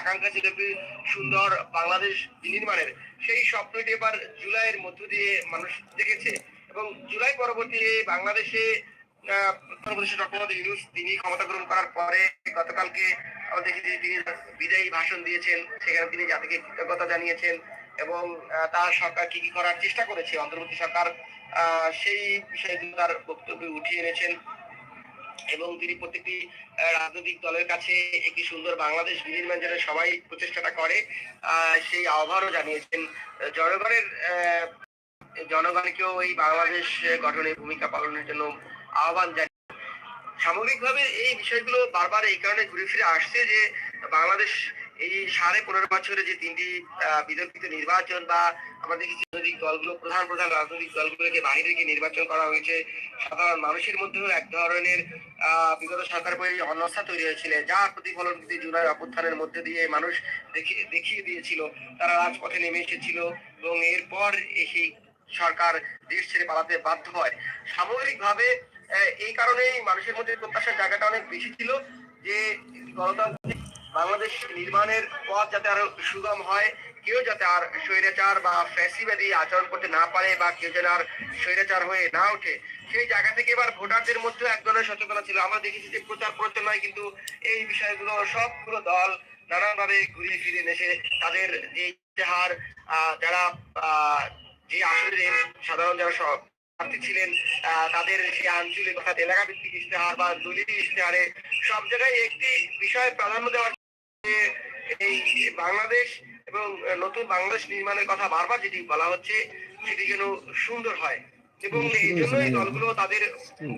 আকাঙ্ক্ষা ছিল একটি সুন্দর বাংলাদেশ নির্মাণের সেই স্বপ্নটি এবার জুলাইয়ের মধ্য দিয়ে মানুষ দেখেছে এবং জুলাই পরবর্তী বাংলাদেশে তিনি ক্ষমতা গ্রহণ করার পরে গতকালকে দেখেছি তিনি বিদায়ী ভাষণ দিয়েছেন, সেখানে তিনি জাতিকে কৃতজ্ঞতা জানিয়েছেন এবং তার সরকার কি কি করার চেষ্টা করেছে, অন্তর্বর্তী সরকার সেই বিষয়গুলো তার বক্তব্যে উঠিয়ে এনেছেন। এবং তিনি প্রত্যেকটি রাজনৈতিক দলের কাছে একটি সুন্দর বাংলাদেশ বিনির্মাণ যেন সবাই প্রচেষ্টাটা করে সেই আহ্বানও জানিয়েছেন। জনগণের জনগণকেও এই বাংলাদেশ গঠনে ভূমিকা পালনের জন্য আহ্বান জানিয়ে সামগ্রিকভাবে এই বিষয়গুলো বারবার এই কারণে ঘুরে ফিরে আসছে যে বাংলাদেশ এই সাড়ে পনেরো বছরে যে তিনটি বিতর্কিত নির্বাচন বা আমরা দেখেছি রাজনৈতিক দলগুলো, প্রধান প্রধান রাজনৈতিক দলগুলোকে বাইরে গিয়ে নির্বাচন করা হয়েছে, সাধারণ মানুষের মধ্যেও এক ধরনের বিগত সরকার প্রতি অনস্থা তৈরি হয়েছিল। যার প্রতিফলন কিন্তু জুলাই অভ্যুত্থানের মধ্যে দিয়ে মানুষ দেখিয়ে দেখিয়ে দিয়েছিল। তারা রাজপথে নেমে এসেছিল এবং এরপর সেই সরকার দেশ ছেড়ে পালাতে বাধ্য হয়। সামগ্রিকভাবে এই কারণেই মানুষের মধ্যে প্রত্যাশার জায়গাটা অনেক বেশি ছিল যে গণতান্ত্রিক বাংলাদেশ নির্মাণের পথ যাতে আরও সুগম হয়, কেউ যাতে আর স্বৈরাচার বা ফ্যাসিবাদী আচরণ করতে না পারে বা কেউ যেন আর স্বৈরাচার হয়ে না ওঠে, সেই জায়গা থেকে এবার ভোটারদের মধ্যে এক ধরনের সচেতনতা ছিল। আমরা দেখেছি যে প্রচার প্রচারণায় কিন্তু এই বিষয়গুলো সবগুলো দল নানানভাবে ঘুরিয়ে ফিরে এসে তাদের যে ইতিহার যারা যে আসলে সাধারণ যারা সব প্রার্থী ছিলেন তাদের সেই আঞ্চলিক অর্থাৎ এলাকা ভিত্তিক ইশতেহার বা দলীয় ইশতেহারে সব জায়গায় একটি বিষয় প্রাধান্য দেওয়ার যে এই বাংলাদেশ এবং নতুন বাংলাদেশ নির্মাণের কথা বারবার যেটি বলা হচ্ছে সেটি যেন সুন্দর হয়। এবং এই জন্যই দলগুলো তাদের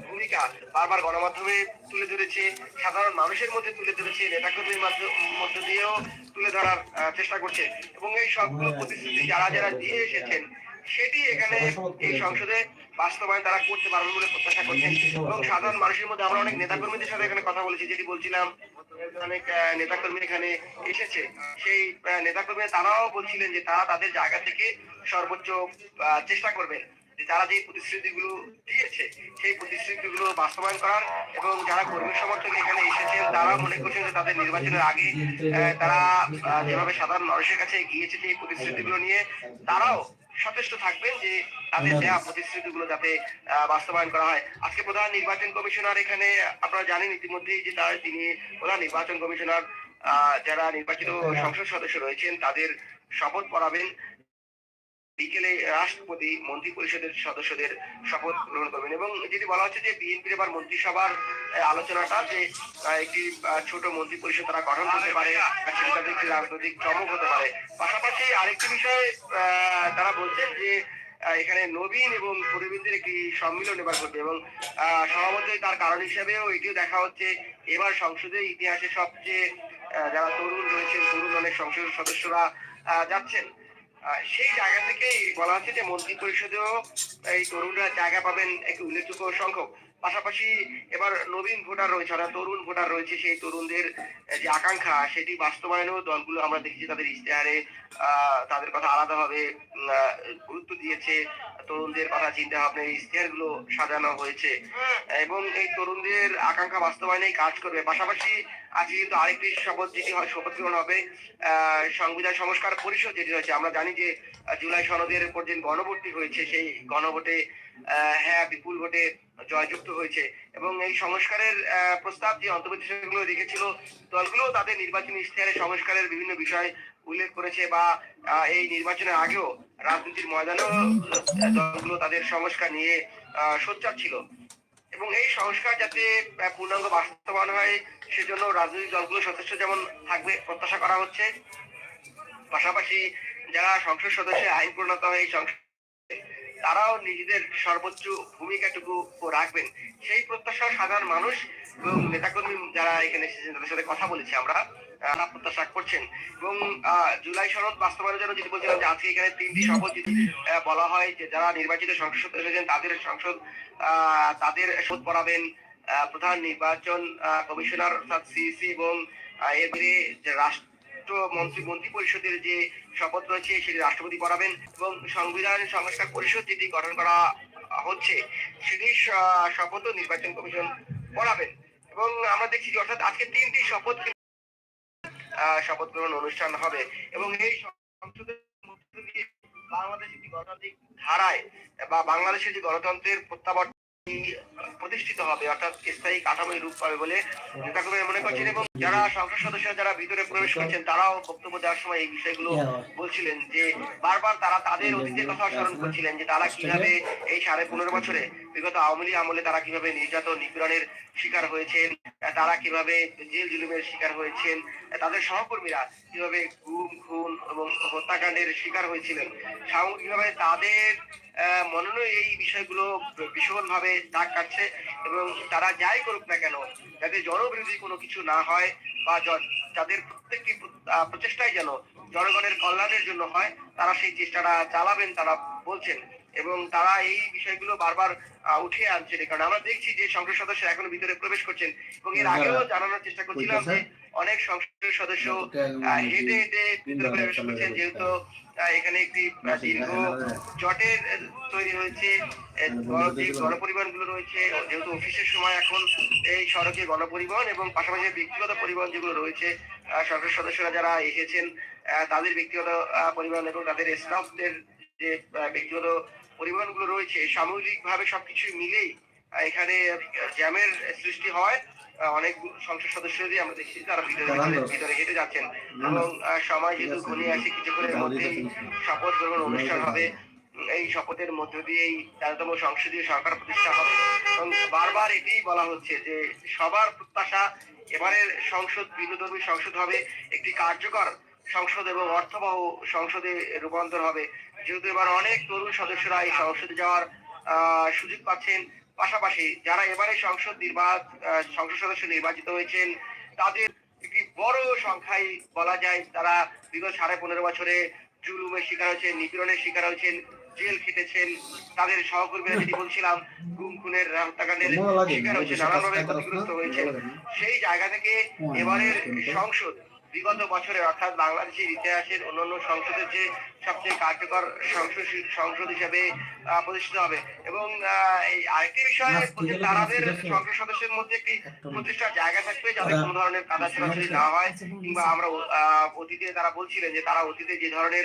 ভূমিকা বারবার গণমাধ্যমে তুলে ধরেছে সাধারণ মানুষের মধ্যে তুলে ধরেছে নেতাকর্মীর মাধ্য- মধ্য দিয়েও তুলে ধরার চেষ্টা করছে। এবং এই সবগুলো প্রতিশ্রুতি যারা যারা দিয়ে এসেছেন সেটি এখানে এই সংসদে বাস্তবায়ন তারা করতে পারবে বলে প্রত্যাশা করছেন। এবং সাধারণ মানুষের মধ্যে আমরা অনেক নেতাকর্মীদের সাথে এখানে কথা বলেছি যেটি বলছিলাম অনেক নেতাকর্মী এখানে এসেছে, সেই নেতাকর্মী তারাও বলছিলেন যে তারা তাদের জায়গা থেকে সর্বোচ্চ চেষ্টা করবেন যে তারা যে প্রতিশ্রুতিগুলো দিয়েছে, সেই প্রতিশ্রুতিগুলো বাস্তবায়ন করার এবং যারা কর্মী সমর্থক এখানে এসেছেন তারা মনে করছেন যে তাদের নির্বাচনের আগে তারা যেভাবে সাধারণ মানুষের কাছে গিয়েছে যে প্রতিশ্রুতিগুলো নিয়ে, তারাও সচেষ্ট থাকবেন যে তাদের দেওয়া প্রতিশ্রুতিগুলো যাতে বাস্তবায়ন করা হয়। আজকে প্রধান নির্বাচন কমিশনার এখানে আপনারা জানেন ইতিমধ্যেই যে তার তিনি প্রধান নির্বাচন কমিশনার যারা নির্বাচিত সংসদ সদস্য রয়েছেন তাদের শপথ পড়াবেন। বিকেলে রাষ্ট্রপতি মন্ত্রী পরিষদের সদস্যদের শপথ গ্রহণ করবেন এবং যেটি বলা হচ্ছে যে বিএনপির এবার মন্ত্রিসভার আলোচনাটা যে একটি ছোট মন্ত্রী পরিষদ তারা গঠন করতে পারে একটি রাজনৈতিক চমক হতে পারে। পাশাপাশি আরেকটি বিষয়ে বলছেন যে এখানে নবীন এবং পরিবৃন্দের একটি সম্মিলন এবার ঘটবে এবং সভাপতি তার কারণ হিসেবেও এটিও দেখা হচ্ছে। এবার সংসদের ইতিহাসে সবচেয়ে যারা তরুণ রয়েছেন, তরুণ অনেক সংসদ সদস্যরা যাচ্ছেন। সেই জায়গা থেকেই বলা হচ্ছে যে মন্ত্রী পরিষদেও এই তরুণরা জায়গা পাবেন একটি উল্লেখযোগ্য সংখ্যক। পাশাপাশি এবার নবীন ভোটার রয়েছে অর্থাৎ তরুণ ভোটার রয়েছে সেই তরুণদের যে আকাঙ্ক্ষা সেটি বাস্তবায়নেও দলগুলো আমরা দেখেছি তাদের ইশতেহারে আহ, তাদের কথা আলাদাভাবে আহ, গুরুত্ব দিয়েছে তরুণদের কথা চিন্তা ভাবনা ইশতেহারগুলো সাজানো হয়েছে। এবং এই তরুণদের আকাঙ্ক্ষা বাস্তবায়নেই কাজ করবে। পাশাপাশি আজকে কিন্তু আরেকটি শপথ যেটি হয়, শপথ গ্রহণ হবে সংবিধান সংস্কার পরিষদ যেটি হয়েছে আমরা জানি যে জুলাই সনদের উপর যে গণভোটটি হয়েছে, সেই গণভোটে হ্যাঁ বিপুল ভোটে জয়যুক্ত হয়েছে। এবং এই সংস্কারের প্রস্তাব যে অন্তর্বর্তী রেখেছিল, দলগুলো তাদের নির্বাচনী ইশতেহারে সংস্কারের বিভিন্ন বিষয় উল্লেখ করেছে বা এই নির্বাচনের আগেও রাজনীতির ময়দানেও দলগুলো তাদের সংস্কার নিয়ে সোচ্চার ছিল। এবং এই সংস্কার যাতে পূর্ণাঙ্গ বাস্তবায়ন হয়, সেজন্য রাজনৈতিক দলগুলো সদস্য যেমন থাকবে, প্রত্যাশা করা হচ্ছে। পাশাপাশি যারা সংসদ সদস্য আইন প্রণত হয়, এই তারাও নিজেদের সর্বোচ্চ ভূমিকাটুকু রাখবেন। সেই প্রত্যাশা সাধারণ মানুষ এবং নেতাকর্মী যারা এখানে এসেছেন, তাদের সাথে কথা বলেছি আমরা করছেন। এবং জুলাই বাস্তবায়নের জন্য যেটি বলছিলাম যে আজকে এখানে তিনটি শপথ বলা হয় যে যারা নির্বাচিত সংসদ হয়েছেন তাদের সংসদ তাদের শোধ পড়াবেন প্রধান নির্বাচন কমিশনার অর্থাৎ সিইসি এবং যে রাষ্ট্র মন্ত্রী মন্ত্রী পরিষদের যে শপথ রয়েছে, সেটি রাষ্ট্রপতি পড়াবেন এবং সংবিধান সংস্কার পরিষদ যেটি গঠন করা হচ্ছে, সেটি শ- শপথও নির্বাচন কমিশন পড়াবেন এবং আমরা দেখছি অর্থাৎ আজকে তিনটি শপথ শপথ গ্রহণ অনুষ্ঠান হবে। এবং এই সংসদের বাংলাদেশের যে গণতান্ত্রিক ধারায় বা বাংলাদেশের যে গণতন্ত্রের প্রত্যাবর্তন প্রতিষ্ঠিত হবে অর্থাৎ স্থায়ী কাঠামোয় রূপ পাবে বলে নেতাকর্মীরা মনে করছেন এবং যারা সংসদ সদস্য যারা ভিতরে প্রবেশ করছেন তারাও বক্তব্য দেওয়ার সময় এই বিষয়গুলো বলছিলেন যে বারবার তারা তাদের অতীতের কথা স্মরণ করছিলেন যে তারা কীভাবে এই সাড়ে পনেরো বছরে বিগত আওয়ামী লীগ আমলে তারা কীভাবে নির্যাতন নিপীড়নের শিকার হয়েছেন তারা কীভাবে জেল জুলুমের শিকার হয়েছেন তাদের সহকর্মীরা কীভাবে গুম খুন এবং হত্যাকাণ্ডের শিকার হয়েছিলেন সামগ্রিকভাবে তাদের আহ, মননে এই বিষয়গুলো ভীষণ ভাবে দাগ কাটছে এবং তারা যাই করুক না কেন যাতে জনবিরোধী কোনো কিছু না হয় বা যাদের প্রত্যেকটি প্রচেষ্টাই যেন জনগণের কল্যাণের জন্য হয় তারা সেই চেষ্টাটা চালাবেন তারা বলছেন। এবং তারা এই বিষয়গুলো বারবার উঠে আনছেন কারণ। আমরা দেখছি যে সংসদ সদস্য এখনও ভিতরে প্রবেশ করছেন এবং এর আগেও জানানোর চেষ্টা করছিলাম যে অনেক সংসদ সদস্য হেঁটে হেঁটে ভিতরে প্রবেশ করছেন যেহেতু এখানে একটি দীর্ঘ জটের তৈরি হয়েছে। যে গণপরিবহনগুলো রয়েছে যেহেতু অফিসের সময় এখন এই সড়কে গণপরিবহন এবং পাশাপাশি ব্যক্তিগত পরিবহন যেগুলো রয়েছে সংসদ সদস্যরা যারা এসেছেন তাদের ব্যক্তিগত পরিবহন এবং তাদের স্টাফদের যে ব্যক্তিগত পরিবহনগুলো রয়েছে সামগ্রিক ভাবে সবকিছু মিলেই এখানে জ্যামের সৃষ্টি হয়। অনেক সংসদ সদস্যদের আমরা দেখছি তারা ভিতরে ভিতরে- হেঁটে যাচ্ছেন। এবং সময় যেহেতু ঘনিয়ে আসে কিছুক্ষণের মধ্যেই শপথ গ্রহণ অনুষ্ঠান হবে। এই শপথের মধ্য দিয়েই তেরোতম সংসদীয় সরকার প্রতিষ্ঠা হবে। এবং বারবার এটাই বলা হচ্ছে যে সবার প্রত্যাশা এবারের সংসদ বিনোদনী সংসদ হবে। একটি কার্যকর সংসদ এবং অর্থবহ সংসদে রূপান্তর হবে। যেহেতু এবার অনেক তরুণ সদস্যরা এই সংসদে যাওয়ার সুযোগ পাচ্ছেন। পাশাপাশি যারা এবারে সংসদ নির্বাচ সংসদ সদস্য নির্বাচিত হয়েছেন তাদের একটি বড় সংখ্যায় বলা যায়। তারা বিগত সাড়ে পনেরো বছরে জুলুমের শিকার হয়েছেন নিপীড়নের শিকার হয়েছেন জেল খেটেছেন। তাদের সহকর্মীরা যেটি বলছিলাম গুম খুনের হত্যাকাণ্ডের শিকার হয়েছে নানানভাবে ক্ষতিগ্রস্ত হয়েছে সেই জায়গা থেকে এবারের সংসদ বিগত বছরে অর্থাৎ বাংলাদেশের ইতিহাসের অন্যান্য সংসদের যে সবচেয়ে কার্যকর সংসদ সংসদ হিসেবে প্রতিষ্ঠিত হবে। এবং আহ, এই আরেকটি বিষয় তারাদের সংসদ সদস্যের মধ্যে একটি প্রতিষ্ঠার জায়গা থাকবে যাতে কোন ধরনের কাদা ছোড়াছুড়ি না হয় কিংবা আমরা আহ, অতীতে তারা বলছিলেন যে তারা অতীতে যে ধরনের